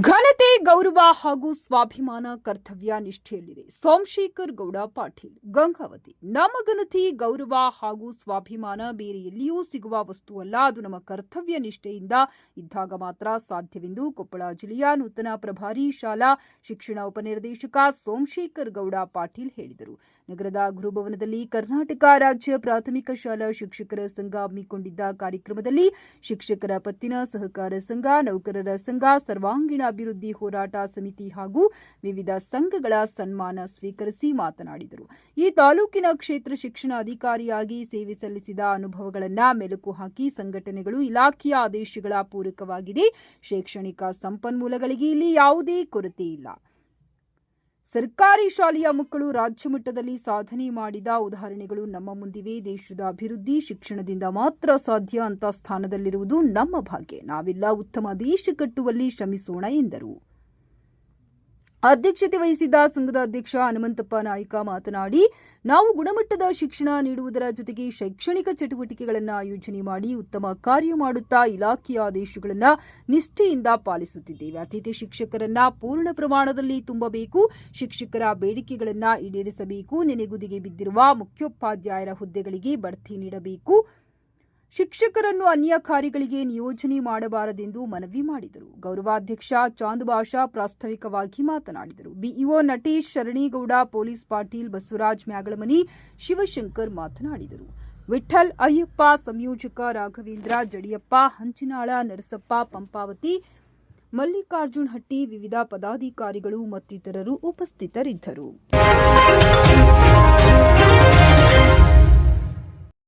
ಘನ ಹಾಗೂ ಸ್ವಾಭಿಮಾನ ಕರ್ತವ್ಯ ನಿಷ್ಠೆಯಲ್ಲಿದೆ. ಸೋಮಶೇಖರ್ ಗೌಡ, ಪಾಟೀಲ್, ಗಂಗಾವತಿ. ನಮ್ಮ ಗೌರವ ಹಾಗೂ ಸ್ವಾಭಿಮಾನ ಬೇರೆ ಎಲ್ಲಿಯೂ ಸಿಗುವ ವಸ್ತುವಲ್ಲ ಅದು ನಮ್ಮ ಕರ್ತವ್ಯ ನಿಷ್ಠೆಯಿಂದ ಇದ್ದಾಗ ಮಾತ್ರ ಸಾಧ್ಯವೆಂದು ಕೊಪ್ಪಳ ಜಿಲ್ಲೆಯ ನೂತನ ಪ್ರಭಾರಿ ಶಾಲಾ ಶಿಕ್ಷಣ ಉಪನಿರ್ದೇಶಕ ಸೋಮಶೇಖರ್ ಗೌಡ, ಪಾಟೀಲ್ ಹೇಳಿದರು. ನಗರದ ಗುರುಭವನದಲ್ಲಿ ಕರ್ನಾಟಕ ರಾಜ್ಯ ಪ್ರಾಥಮಿಕ ಶಾಲಾ ಶಿಕ್ಷಕರ ಸಂಘ ಹಮ್ಮಿಕೊಂಡಿದ್ದ ಕಾರ್ಯಕ್ರಮದಲ್ಲಿ ಶಿಕ್ಷಕರ ಪತ್ತಿನ ಸಹಕಾರ ಸಂಘ, ನೌಕರರ ಸಂಘ ಸರ್ವಾಂಗೀಣ ಅಭಿವೃದ್ಧಿ ಹೋರಾಟ ಸಮಿತಿ ಹಾಗೂ ವಿವಿಧ ಸಂಘಗಳ ಸನ್ಮಾನ ಸ್ವೀಕರಿಸಿ ಮಾತನಾಡಿದರು. ಈ ತಾಲೂಕಿನ ಕ್ಷೇತ್ರ ಶಿಕ್ಷಣ ಅಧಿಕಾರಿಯಾಗಿ ಸೇವೆ ಸಲ್ಲಿಸಿದ ಅನುಭವಗಳನ್ನು ಮೆಲುಕು ಹಾಕಿ ಸಂಘಟನೆಗಳು ಇಲಾಖೆಯ ಆದೇಶಗಳ ಪೂರಕವಾಗಿದೆ. ಶೈಕ್ಷಣಿಕ ಸಂಪನ್ಮೂಲಗಳಿಗೆ ಇಲ್ಲಿ ಯಾವುದೇ ಕೊರತೆ ಇಲ್ಲ. ಸರ್ಕಾರಿ ಶಾಲೆಯ ಮಕ್ಕಳು ರಾಜ್ಯ ಮಟ್ಟದಲ್ಲಿ ಸಾಧನೆ ಮಾಡಿದ ಉದಾಹರಣೆಗಳು ನಮ್ಮ ಮುಂದಿವೆ. ದೇಶದ ಅಭಿವೃದ್ಧಿ ಶಿಕ್ಷಣದಿಂದ ಮಾತ್ರ ಸಾಧ್ಯ ಅಂತ ಸ್ಥಾನದಲ್ಲಿರುವುದು ನಮ್ಮ ಭಾಗ್ಯ. ನಾವೆಲ್ಲ ಉತ್ತಮ ದೇಶ ಕಟ್ಟುವಲ್ಲಿ ಶ್ರಮಿಸೋಣ ಎಂದರು. ಅಧ್ಯಕ್ಷತೆ ವಹಿಸಿದ್ದ ಸಂಘದ ಅಧ್ಯಕ್ಷ ಹನುಮಂತಪ್ಪ ನಾಯ್ಕ ಮಾತನಾಡಿ, ನಾವು ಗುಣಮಟ್ಟದ ಶಿಕ್ಷಣ ನೀಡುವುದರ ಜೊತೆಗೆ ಶೈಕ್ಷಣಿಕ ಚಟುವಟಿಕೆಗಳನ್ನು ಆಯೋಜನೆ ಮಾಡಿ ಉತ್ತಮ ಕಾರ್ಯ ಮಾಡುತ್ತಾ ಇಲಾಖೆಯ ಆದೇಶಗಳನ್ನು ನಿಷ್ಠೆಯಿಂದ ಪಾಲಿಸುತ್ತಿದ್ದೇವೆ. ಅತಿಥಿ ಶಿಕ್ಷಕರನ್ನ ಪೂರ್ಣ ಪ್ರಮಾಣದಲ್ಲಿ ತುಂಬಬೇಕು. ಶಿಕ್ಷಕರ ಬೇಡಿಕೆಗಳನ್ನು ಈಡೇರಿಸಬೇಕು. ನೆನೆಗುದಿಗೆ ಬಿದ್ದಿರುವ ಮುಖ್ಯೋಪಾಧ್ಯಾಯರ ಹುದ್ದೆಗಳಿಗೆ ಬಡ್ತಿ ನೀಡಬೇಕು. ಶಿಕ್ಷಕರನ್ನು ಅನ್ಯ ಕಾರ್ಯಗಳಿಗೆ ನಿಯೋಜನೆ ಮಾಡಬಾರದೆಂದು ಮನವಿ ಮಾಡಿದರು. ಗೌರವಾಧ್ಯಕ್ಷ ಚಾಂದ್ ಬಾಷಾ ಪ್ರಾಸ್ತಾವಿಕವಾಗಿ ಮಾತನಾಡಿದರು. ಬಿಇಒ ನಟೇಶ್ ಶರಣೇಗೌಡ, ಪೊಲೀಸ್ ಪಾಟೀಲ್ ಬಸವರಾಜ್ ಮ್ಯಾಗಳಮನಿ, ಶಿವಶಂಕರ್ ಮಾತನಾಡಿದರು. ವಿಠಲ್ ಅಯ್ಯಪ್ಪ, ಸಂಯೋಜಕ ರಾಘವೇಂದ್ರ, ಜಡಿಯಪ್ಪ, ಹಂಚಿನಾಳ, ನರಸಪ್ಪ, ಪಂಪಾವತಿ, ಮಲ್ಲಿಕಾರ್ಜುನ್ ಹಟ್ಟಿ, ವಿವಿಧ ಪದಾಧಿಕಾರಿಗಳು ಮತ್ತಿತರರು ಉಪಸ್ಥಿತರಿದ್ದರು.